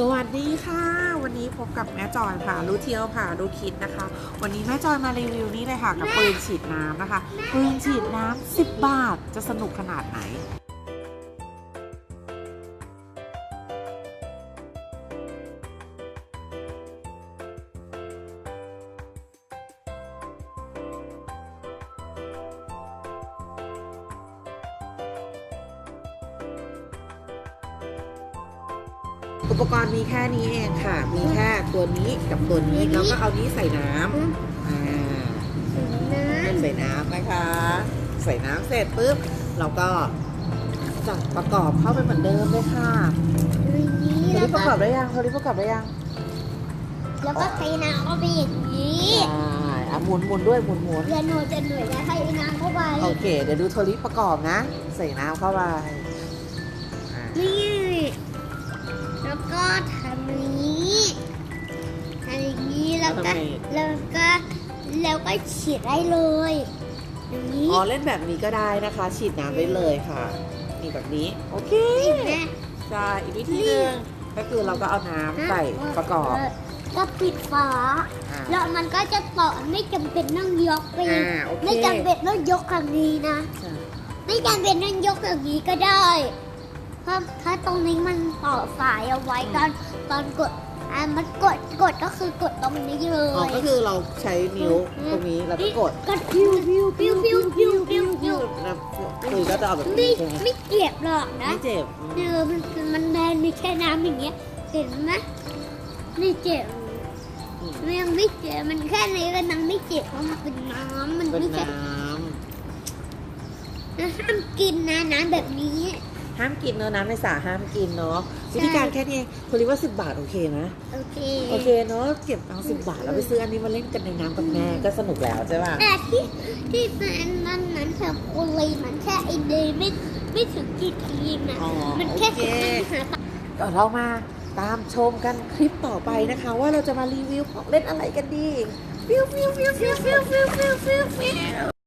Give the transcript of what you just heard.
สวัสดีค่ะ วันนี้พบกับแม่จอยค่ะ รู้เที่ยวค่ะ รู้คิดนะคะ วันนี้แม่จอยมารีวิวนี่เลยค่ะ กับปืนฉีดน้ำนะคะ ปืนฉีดน้ำ10 บาทจะสนุกขนาดไหน อุปกรณ์มีแค่นี้เองค่ะ มีแค่ตัวนี้กับตัวนี้แล้วก็เอานี้ใส่น้ำอ่าใส่น้ำนะคะ ใส่น้ำเสร็จปุ๊บเราก็จัดประกอบเข้าไปเหมือนเดิมเลยค่ะโทรลิปประกอบได้ยังโทรลิปประกอบได้ยัง แล้วก็เทน้ำเข้าไปอย่างนี้ใช่อะหมุนหมุนด้วยหมุนหมุนเดี๋ยวหนูจะหน่วยจะเทน้ำเข้าไป โอเค เดี๋ยวดูโทรลิปประกอบนะ ใส่น้ำเข้าไปอ่านี่ แล้วก็ทำอย่างนี้ทำอย่างนี้แล้วก็แล้วก็แล้วก็ฉีดได้เลยอย่างนี้อ๋อเล่นแบบนี้ก็ได้นะคะ ฉีดน้ำได้เลยค่ะนี่แบบนี้โอเคเห็นไหมใช่อีกวิธีหนึ่งก็คือเราก็เอาน้ำใส่ประกอบ ก็ปิดฝาอ่าแล้วมันก็จะต่อไม่จำเป็นต้องยกไปอ่าโอเคไม่จำเป็นต้องยกคำนี้นะใช่ไม่จำเป็นต้องยกอย่างนี้ก็ได้ เพราะถ้าตรงนี้มันต่อสายเอาไว้ตอนตอนกดอะมันกดกดก็คือกดตรงนี้เลอ๋อย ก็คือเราใช้นิ้วตรงนี้แล้วก็กดกดพิวพิวพิวพิวพิวพิวพิวนะคือก็จะเอาแบบไม่นี้ใช่ไหมไม่เจ็บหรอกนะไม่เจ็บเออมันมันแทนมีแค่น้ำอย่างเงี้ยเห็นไหมไม่เจ็บอืมมันยังไม่เจ็บมันแค่นี้ก็นังไม่เจ็บเพราะมันเป็นน้ำมันเป็นไม่ใช่น้ห้ามกินนะน้ำแบบนี้ำ ห้ามกินเนอะน้ำในสระห้ามกินเนาะใช่วิธีการแค่นี้เองคุณริว่าสิบบาทโอเคนะ โอเคโอเคเนาะเก็บเอาสิบบาทแล้วไปซื้ออันนี้มาเล่นกันในน้ำกับแม่ก็สนุกแล้วใช่ป่ะแต่ที่ที่แฟนมันนั้นแค่โอเลยมันแค่ไอเดย์ไม่ไม่ถึงกี่ทีมนะอ๋อมันโอแค่เคสิบห้าหาเดี๋ยวเรามาตามชมกันคลิปต่อไปนะคะ ว่าเราจะมารีวิวของเล่นอะไรกันดีฟิวฟิวฟิวฟิวฟิวฟิวฟิวฟิว